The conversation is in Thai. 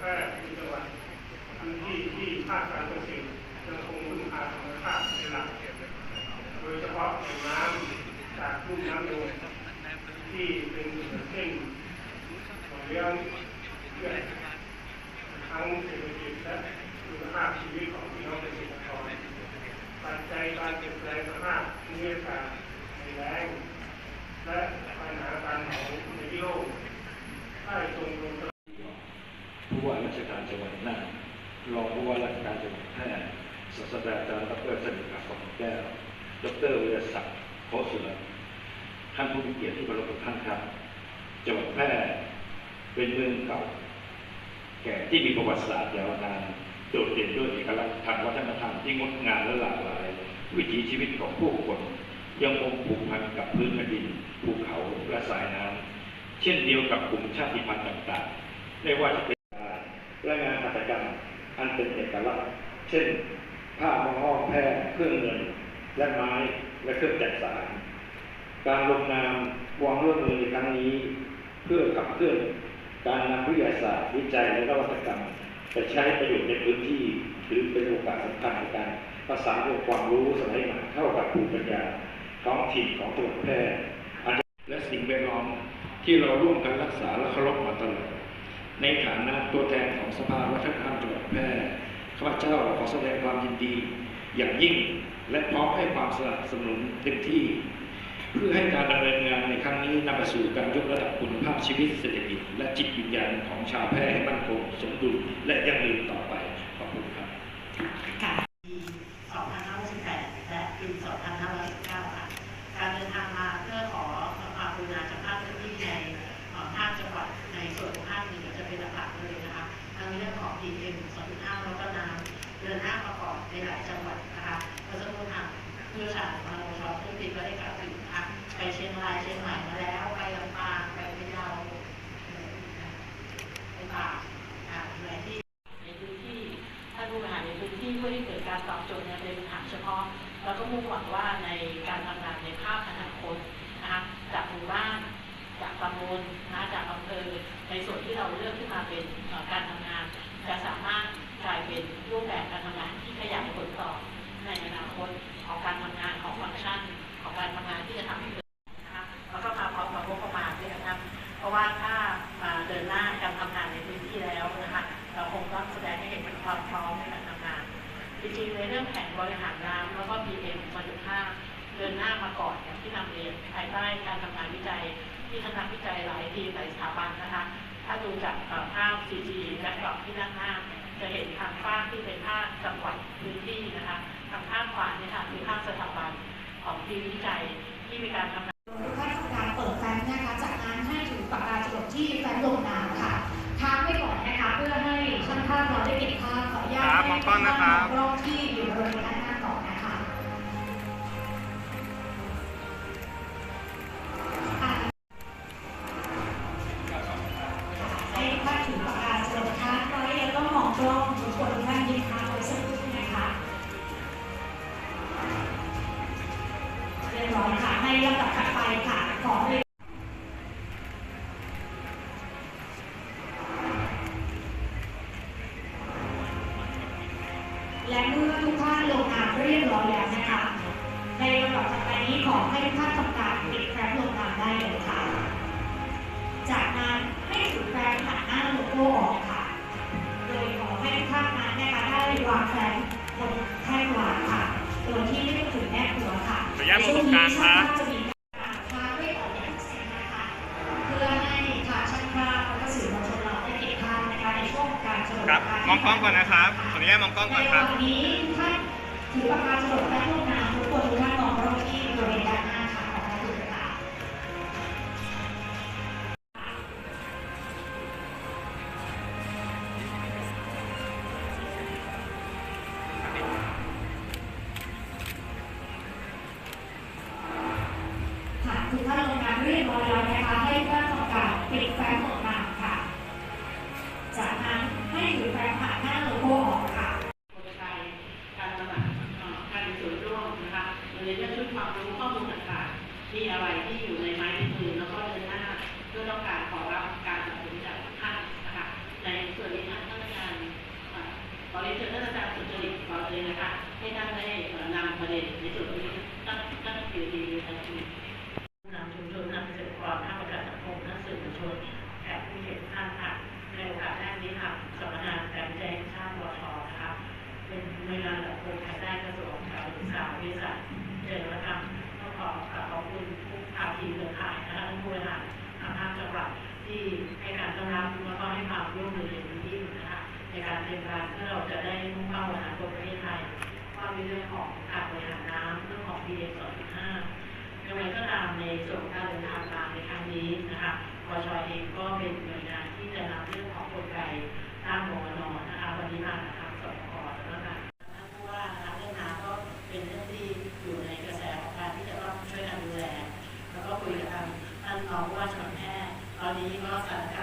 แพร่เป็นจังหวัดพื้นที่ที่ภาคการเกษตรยังคงพึ่งพาธรรมชาติเป็นหลักโดยเฉพาะแหล่งน้ำจากลุ่มน้ำยมที่เป็นเส้นของเลี้ยงเพื่อทั้งเศรษฐกิจและคุณภาพชีวิตของพี่น้องเกษตรกรปัจจัยการเปลี่ยนแปลงสภาพภูมิอากาศในแล้งและปัญหาการเผาในโลกได้ส่งลง ผู้ว่าราชการจังหวัดน่านรองผู้ว่าราชการจังหวัดแพร่ศาสตราจารย์ดรสนิทอักษรแก้ว ดรวิรศักดิ์โคสุรท่านผู้มีเกียรติที่เคารพทุกท่านครับ จังหวัดแพร่เป็นเมืองเก่า แก่ที่มีประวัติศาสตร์ยาวนานโดดเด่นด้วยเอกลักษณ์ทางวัฒนธรรมที่งดงามและหลากหลาย วิถีชีวิตของผู้คน ยังคงผูกพันกับพื้นแผ่นดินภูเขาและสายน้ำเช่นเดียวกับกลุ่มชาติพันธุ์ต่างๆ ไม่ว่าจะเป็นการและงานหัตถกรรมอั นเป็นเอกลักษณ์ เช่น ผ้ามอห้อแพร่เครื่องเงิน และไม้และเครื่องจักสานการลงนามวางร่วมมือในครั้งนี้ เพื่อขับเคลื่อนการนำวิทยาศาสตร์วิจัยและนวัตกรรมไปใช้ประโยชน์ในพื้นที่ถือเป็นโอกาสสำคัญในการประสานองค์ความรู้สมัยใหม่เข้ากับภูมิปัญญาท้องถิ่นของจังหวัดแพร่อาจจะและสิ่งแวดล้อมที่เราร่วมกันรักษาและเคารพมาตลอด ในฐานะตัวแทนของสภาวัฒนธรรมจังหวัดแพร่ข้าพเจ้าขอแสดงความยินดี อย่างยิ่งและพร้อมให้ความสนับสนุนเต็มที่ เพื่อให้การดำเนินงานในครั้งนี้นำไปสู่การยกระดับคุณภาพชีวิตเศรษฐกิจและจิตวิญญาณของชาวแพร่ให้มั่นคงสมดุลและยั่งยืนต่อไป ขอบคุณครับ ค่ะปี2568และปี2519ค่ะ การเดินทางมาเพื่อขอความกรุณาจากภาคพื้นที่ในเอ่อภาคจังหวัดในส่วนของภาคเหนือจะเป็นหลักๆเลยนะคะทั้งเรื่องของ PM 2.5แล้วก็น้ำเดินหน้ามาก่อนในหลายจังหวัดนะคะเมื่อสักครู่ทางผู้ชาญของเราชอผู้ติดก็ได้กล่าวถึงนะคะไปเชียงรายเชียงใหม่มาแล้ว ไปลำปางไปพะเยาไปตากอ่าหลายที่ ในพื้นที่ท่านผู้บริหารในพื้นที่เพื่อให้เกิดการตอบโจทย์ใน เป็นปัญหาเฉพาะแล้วก็มุ่งหวังว่าในการทำงานในภาพอนาคตนะคะจากหมู่บ้านจากตำบลนะจากอำเภอในส่วนที่เราเลือกขึ้นมาเป็นการทำงาน จะสามารถกลายเป็นรูปแบบการทำงานที่ขยายผลต่อในอนาคตของการทำงานของฟังก์ชันของการทำงานที่จะทำให้เกิดนะคะแล้วก็มาพร้อมกับงบประมาณด้วยนะครับ เพราะว่าถ้ามาเดินหน้าการทำงานในพื้นที่แล้วนะคะเราคงต้องแสดงให้เห็นถึงความพร้อม จริงๆในเรื่องแผนบริหารน้ำแล้วก็ PM 2.5เดินหน้ามาก่อนอย่างที่นำเรียนภายใต้การทำงานวิจัย ที่คณะวิจัยหลายทีหลายสถาบันนะคะ ถ้าดูจากภาพ CG และกรอบที่ด้านหน้าจะเห็นทางภาคที่เป็นภาคจังหวัดพื้นที่นะคะทางภาคขวาเนี่ยค่ะคือภาคสถาบันของทีมวิจัยที่มีการทำทุกท่านทำการเปิดแฟ้มนะคะจากนั้นให้ถึงปากกาจดที่แฟ้มลงน้ำค่ะค้างไว้ก่อนนะคะเพื่อให้ช่างภาพเราได้เก็บ ออนุญางกล้องนะครับให้กล้องที่อยู่บริเวณด้านหน้าก่อนนะคะอ่าให้ท่าถือปากกาจรดค้างไว้แล้วก็มองกล้อง และเมื่อทุกท่านลงนามเรียบร้อยแล้วนะคะในลำดับถัดไปนี้ขอให้ทุกท่านทำการปิดแฟ้มลงนามได้เลยค่ะ จากนั้นให้ถือแฟ้มหันหน้าโลโก้ออกค่ะ โดยขอให้ทุกท่านนั้นนะคะได้วางแฟ้มบนแท่นวางค่ะ โดยที่ไม่ต้องถือแนบหัวค่ะขออนุญาตมองตรงกลางครับ ครับขออนุญาตมองกล้องก่อนครับในวันนี้ท่านถือปากกาสรุปและลงนามทุกคนทุกท่านมองรอบที่บริเวณด้านหน้าค่ะขอบพระคุณค่ะค่ะทุกท่านลงนามเรียบร้อยแล้วนะคะให้ท่านทำการปิดแฟ้มลงนามา ความรู้ข้อมูลต่างๆ มีอะไรที่อยู่ในไม้ในมือแล้วก็เดินหน้าเพื่อต้องการขอรับการสนับสนุนจากท่านนะคะ ในส่วนนี้ท่านอาจารย์ขอเรียนเชิญท่านอาจารย์สุจริตขอเลยนะคะ ให้ท่านได้นำประเด็นในส่วนนี้ตั้งตั้งอยู่ดีๆนทันทีนำชุมชนนำสื่อความนักประกาศสังคมนักสื่อมวลชนแขกผู้เห็นท่านค่ะในโอกาสแรกนี้ค่ะสำนักงานการแจ้งชาติวทนะคะเป็นเวลานหลักโครงการได้กระทรวงการศึกษาวิทยาสตร์ เจริญธรรมต้องขอบขอบคุณทุกภาคีเครือข่ายนะคะทั้งผู้บริหารทางภาคจังหวัดที่ให้การต้อนรับแล้วก็ให้ความร่วมมืออย่างยิ่งนะคะในการเตรียมการเพื่อเราจะได้มุ่งเป้าอนาคตประเทศไทยว่าในเรื่องของการบริหารน้ำเรื่องของ PM 2.5อย่างไรก็ตามในส่วนการเดินทางมาในครั้งนี้นะคะวชเองก็เป็นหน่วยงานที่จะนำเรื่องของกลไกด้านมวนนะคะวันนี้มานะคะ ตอน